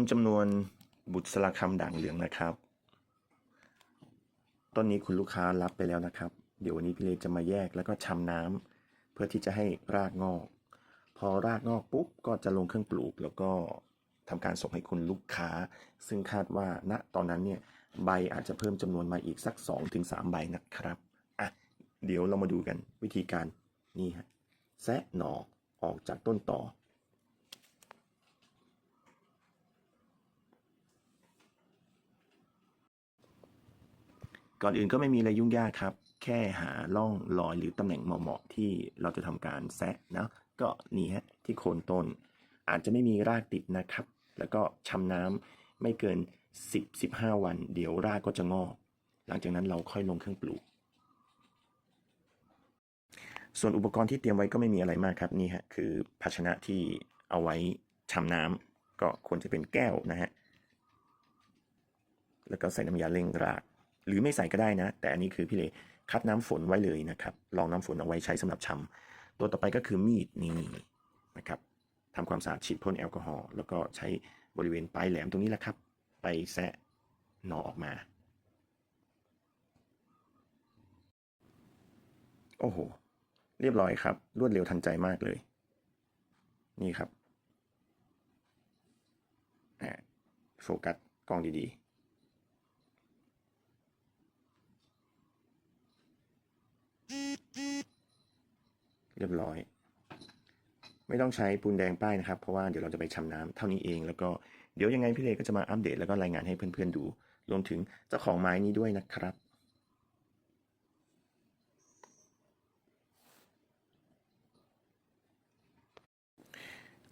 ำจำนวนบุตรสลักคำด่างเหลืองนะครับต้นนี้คุณลูกค้ารับไปแล้วนะครับ เดี๋ยววันนี้พี่เลจะมาแยกแล้วก็ชำน้ำเพื่อที่จะให้รากงอก พอรากงอกปุ๊บก็จะลงเครื่องปลูก แล้วก็ทำการส่งให้คุณลูกค้า ซึ่งคาดว่าณตอนนั้นเนี่ยใบอาจจะเพิ่มจำนวนมาอีกสัก 2-3 ใบนะครับอะเดี๋ยวเรามาดูกันวิธีการนี่ฮะแซะหน่อออกจากต้นต่อ ก่อนอื่นก็ไม่มีอะไรยุ่งยากครับ แค่หาร่องรอยหรือตำแหน่งเหมาะๆที่เราจะทำการแซะนะก็นี่ฮะที่โคนต้น อาจจะไม่มีรากติดนะครับ แล้วก็ชำน้ำไม่เกิน 10-15 วัน เดี๋ยวรากก็จะงอก หลังจากนั้นเราค่อยลงเครื่องปลูกส่วนอุปกรณ์ที่เตรียมไว้ก็ไม่มีอะไรมากครับนี่ฮะคือภาชนะที่เอาไว้ชำน้ำก็ควรจะเป็นแก้วนะฮะแล้วก็ใส่น้ำยาเร่งราก หรือไม่ใส่ก็ได้นะ แต่อันนี้คือพี่เลคัดน้ำฝนไว้เลยนะครับลองน้ำฝนเอาไว้ใช้สำหรับชำตัวต่อไปก็คือมีดนี่นะครับทำความสะอาดฉีดพ่นแอลกอฮอล์แล้วก็ใช้บริเวณปลายแหลมตรงนี้แหละครับ ไปแซะหนอออกมา โอ้โห เรียบร้อยครับ รวดเร็วทันใจมากเลย นี่ครับอ่าโฟกัสกล้องดีๆ เรียบร้อย ไม่ต้องใช้ปูนแดงป้ายนะครับ เพราะว่าเดี๋ยวเราจะไปชำน้ำเท่านี้เอง แล้วก็เดี๋ยวยังไงพี่เลก็จะมาอัปเดตแล้วก็รายงานให้เพื่อนๆดู รวมถึงเจ้าของไม้นี้ด้วยนะครับ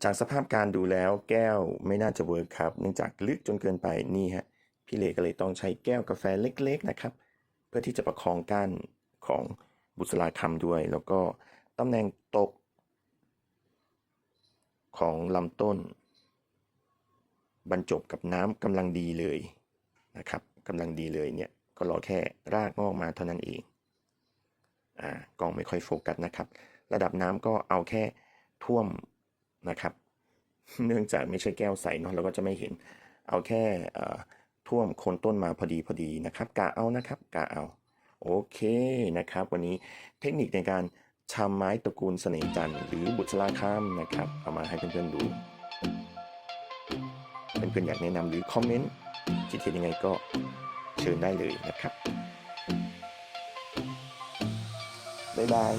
จากสภาพการดูแล้วแก้วไม่น่าจะเวิร์คครับ เนื่องจากลึกจนเกินไปนี่ฮะพี่เลก็เลยต้องใช้แก้วกาแฟเล็กๆนะครับ เพื่อที่จะประคองก้านของบุษราคำด้วย แล้วก็ ตำแหน่งตก ของลำต้น บรรจบกับน้ำกำลังดีเลยนะครับกำลังดีเลยเนี่ยก็รอแค่รากงอกมาเท่านั้นเองอ่ากล้องไม่ค่อยโฟกัสนะครับ ระดับน้ำก็เอาแค่ท่วมนะครับ เนื่องจากไม่ใช่แก้วใสเนาะเราก็จะไม่เห็น เอาแค่ท่วมโคนต้นมาพอดีพอดีนะครับกะเอานะครับกะเอาโอเคนะครับ วันนี้เทคนิคในการ ชำไม้ตระกูลเสน่ห์จันทร์หรือบุษราข้ามนะครับ เอามาให้เพื่อนๆดู เพื่อนๆอยากแนะนำหรือคอมเมนต์คิดเห็นยังไงก็เชิญได้เลยนะครับบ๊ายบาย